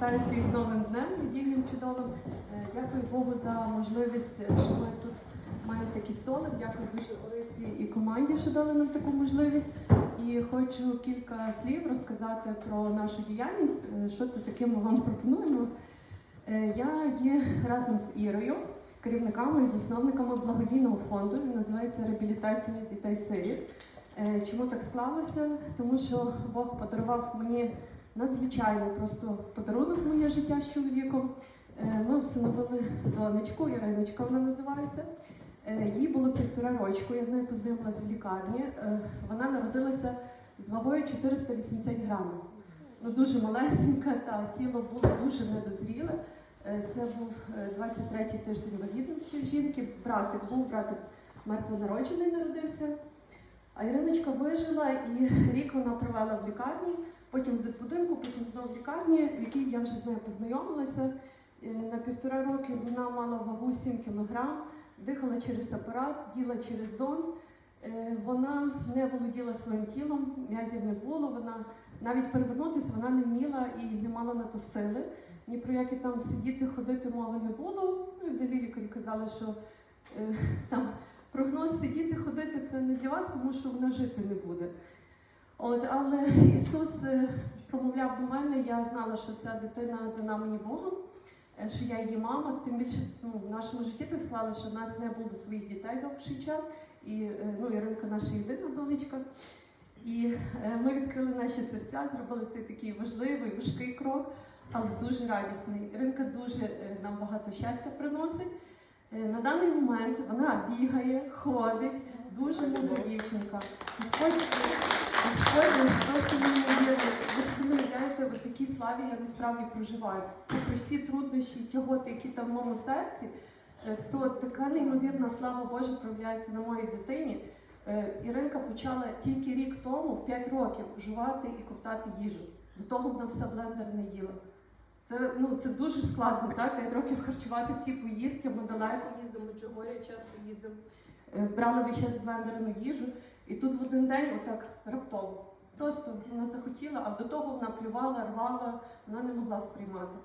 Вітаю всіх з новим днем, недільним чудовим. Е, Дякую Богу за можливість, е, що ми тут маємо такий столик. Дякую дуже Орисі і команді, що дали нам таку можливість. І хочу кілька слів розказати про нашу діяльність, е, що тут таке ми вам пропонуємо. Я є разом з Ірою, керівниками і засновниками благодійного фонду. Він називається Реабілітація дітей сиріт. Чому так склалося? Тому що Бог подарував мені надзвичайний просто подарунок моє життя з чоловіком. Е, Ми встановили донечку, Іриночка вона називається. Е, Їй було півтора рочку, я з нею познайомилася в лікарні. Е, Вона народилася з вагою 480 грамів. Ну, дуже малесенька, та тіло було дуже недозріле. Це був е, 23-й тиждень вагітності жінки. Братик був, братик мертвонароджений народився. А Іриночка вижила і рік вона провела в лікарні, потім в дитбудинку, потім знову в лікарні, в якій я вже з нею познайомилася. Е, На півтора роки вона мала вагу 7 кілограм, дихала через апарат, їла через зон. Е, Вона не володіла своїм тілом, м'язів не було. Вона навіть перевернутися вона не вміла і не мала на то сили. Ні про які там сидіти, ходити мови не було. Ну і взагалі лікарі казали, що е, там прогноз сидіти, ходити це не для вас, тому що вона жити не буде. От, але Ісус е, промовляв до мене, я знала, що ця дитина дана мені Богом, е, що я її мама. Тим більше ну, в нашому житті так склали, що в нас не було своїх дітей довший час. І е, ну, Іринка наша єдина донечка. І ми відкрили наші серця, зробили цей такий важливий, важкий крок, але дуже радісний. Іринка дуже нам багато щастя приносить. На даний момент вона бігає, ходить, дуже мудра дівчинка. Господь, Господь просто неймовірний. Ви не уявляєте, в такій славі я насправді проживаю. Попри всі труднощі, тяготи, які там в моєму серці, е, то така неймовірна слава Божа проявляється на моїй дитині. Е, Іринка почала тільки рік тому, в 5 років, жувати і ковтати їжу. До того вона все блендер не їла. Це, ну, це дуже складно, так? 5 років харчувати всі поїздки, ми далеко їздимо, Чогоря часто їздимо. Е, Брали весь час блендерну їжу, і тут в один день отак раптово. Просто вона захотіла, а до того вона плювала, рвала, вона не могла сприймати.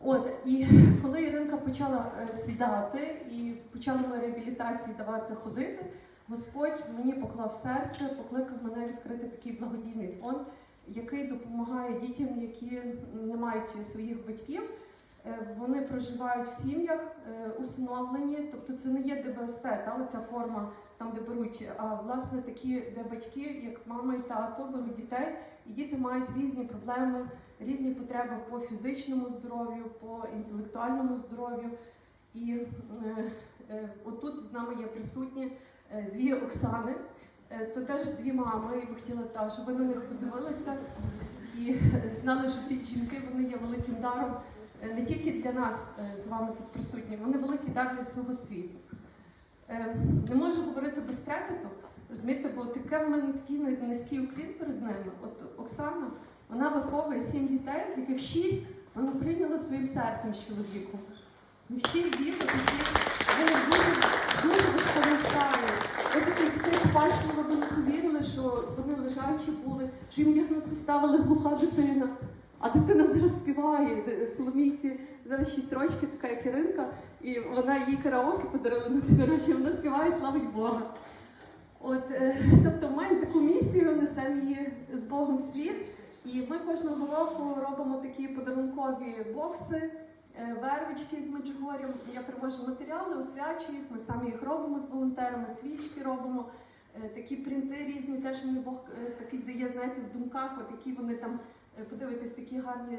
От, і коли Іринка почала е, сідати і почали ми реабілітації давати ходити, Господь мені поклав серце, покликав мене відкрити такий благодійний фонд, який допомагає дітям, які не мають своїх батьків. Е, Вони проживають в сім'ях е, усиновлені, тобто це не є ДБСТ, та оця форма там, де беруть, а власне такі, де батьки, як мама і тато, беруть дітей, і діти мають різні проблеми, різні потреби по фізичному здоров'ю, по інтелектуальному здоров'ю. І е, е, отут з нами є присутні е, дві Оксани, то теж дві мами, і би хотіла та, щоб ви на них подивилися і знали, що ці жінки вони є великим даром е, не тільки для нас е, з вами тут присутні, вони великий дар для всього світу. Е, Не можу говорити без трепету, розумієте, бо таке в мене такий низький уклін перед ними. От Оксана, вона виховує сім дітей, з яких шість вона прийняла своїм серцем з чоловіком. Шість діток, які вони дуже, дуже важкому стані. Ви такі дітей побачили, ви б не повірили, що вони лежачі були, що їм діагнози ставили глуха дитина. А дитина зараз співає, Де- Соломійці зараз 6 років, така як Іринка, і вона їй караоке подарила на день народження, вона співає славить Бога. От, е, тобто маємо таку місію, несемо її з Богом світ. І ми кожного року робимо такі подарункові бокси, е, вервички з Меджугорем. Я привожу матеріали, освячую їх, ми самі їх робимо з волонтерами, свічки робимо. Е, Такі принти різні, теж мені Бог е, такий дає, знаєте, в думках, от які вони там, е, подивитесь, такі гарні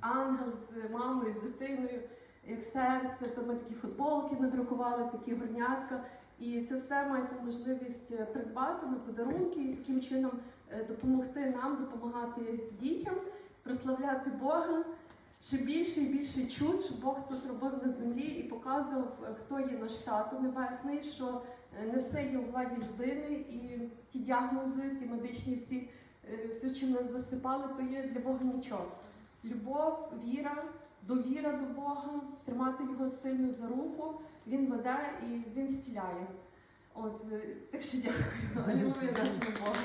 ангел з мамою, з дитиною, як серце, то ми такі футболки надрукували, такі горнятка. І це все маєте можливість придбати на подарунки і таким чином допомогти нам, допомагати дітям, прославляти Бога. Ще більше і більше чуд, що Бог тут робив на землі і показував, хто є наш тато небесний, що е, не все є у владі людини, і ті діагнози, ті медичні всі, е, все, чим нас засипали, то є для Бога нічого. Любов, віра, довіра до Бога, тримати його сильно за руку, він веде і він зціляє. От е, так що дякую. Алілуя нашому Богу.